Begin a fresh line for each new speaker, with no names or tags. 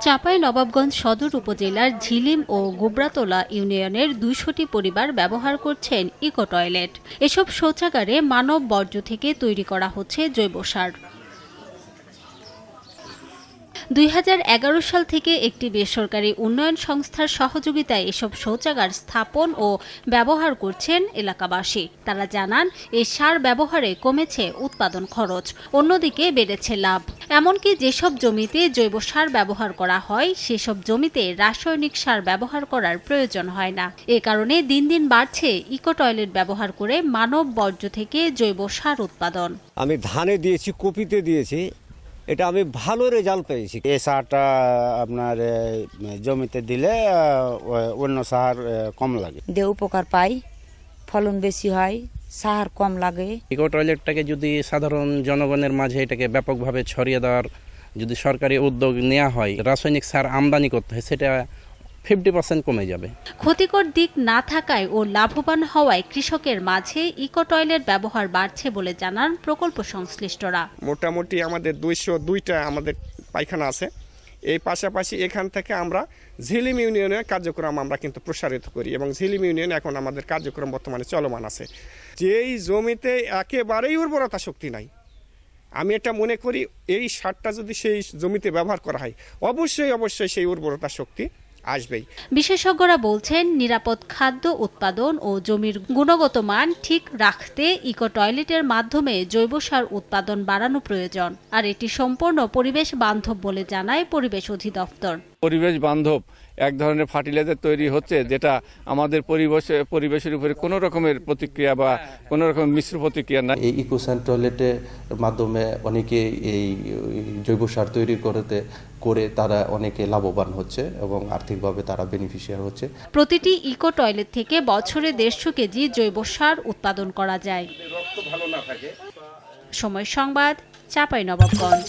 চাঁপাই নবাবগঞ্জ সদর উপজেলার ঝিলিম ও গোবরাতলা ইউনিয়নের দুইশোটি পরিবার ব্যবহার করছেন ইকো টয়লেট এসব শৌচাগারে মানব বর্জ্য থেকে তৈরি করা হচ্ছে জৈব সার। দুই হাজার এগারো সাল থেকে একটি বেসরকারি উন্নয়ন সংস্থার সহযোগিতায় এসব শৌচাগার স্থাপন ও ব্যবহার করছেন এলাকাবাসী। তারা জানান এই সার ব্যবহারে কমেছে উৎপাদন খরচ, অন্যদিকে বেড়েছে লাভ। এমনকি যেসব জমিতে জৈব সার ব্যবহার করা হয়, সেসব জমিতে রাসায়নিক সার ব্যবহার করার প্রয়োজন হয় না। এ কারণে দিন দিন বাড়ছে ইকো টয়লেট ব্যবহার করে মানব বর্জ্য থেকে জৈব সার উৎপাদন।
আমি ধানে দিয়েছি, কপিতে দিয়েছি। এটা আমি ভালো রেজাল্ট পেয়েছি।
এই সারটা আপনার জমিতে দিলে অন্য সার কম লাগে।
দিয়ে উপকার পাই ফলন বেশি হয় সার কম লাগে।
ইকো টয়লেটটাকে যদি সাধারণ জনগণের মাঝে এটাকে ব্যাপকভাবে ছড়িয়ে দেওয়ার যদি সরকারি উদ্যোগ নেওয়া হয় রাসায়নিক সার আমদানি করতে হয় সেটা ফিফটি পার্সেন্ট কমে যাবে।
ক্ষতিকর দিক না থাকায় ও লাভবান হওয়ায় কৃষকের মাঝে ইকো টয়লেট ব্যবহার বাড়ছে বলে জানান প্রকল্প সংশ্লিষ্টরা।
মোটামুটি আমাদের দুইশো দুইটা আমাদের পায়খানা আছে। এই পাশাপাশি এখান থেকে আমরা ঝিলিম ইউনিয়নের কার্যক্রম আমরা কিন্তু প্রসারিত করি এবং ঝিলিম ইউনিয়ন এখন আমাদের কার্যক্রম বর্তমানে চলমান আছে। যেই জমিতে একেবারেই উর্বরতা শক্তি নাই আমি এটা মনে করি এই সারটা যদি সেই জমিতে ব্যবহার করা হয় অবশ্যই অবশ্যই সেই উর্বরতা শক্তি আসবেই।
বিশেষজ্ঞরা বলছেন, নিরাপদ খাদ্য উৎপাদন ও জমির গুণগত মান ঠিক রাখতে ইকো টয়লেটের মাধ্যমে জৈব সার উৎপাদন বাড়ানো প্রয়োজন। আর এটি সম্পূর্ণ পরিবেশ বান্ধব বলে জানায় পরিবেশ অধিদপ্তর।
পরিবেশ বান্ধব এক ধরনের ফার্টিলাইজার তৈরি হচ্ছে যেটা আমাদের পরিবেশ পরিবেশের উপরে কোনো রকমের প্রতিক্রিয়া বা কোনো রকম মিশ্র প্রতিক্রিয়া না।
এই ইকোসান টয়লেটের মাধ্যমে অনেকে এই জৈব সার তৈরি করতে করে তারা অনেকে লাভবান হচ্ছে এবং আর্থিকভাবে তারা বেনিফিশিয়ার হচ্ছে।
প্রতিটি ইকো টয়লেট থেকে বছরে দেড়শো কেজি জৈব সার উৎপাদন করা যায়। সময় সংবাদ চাঁপাই নবাবগঞ্জ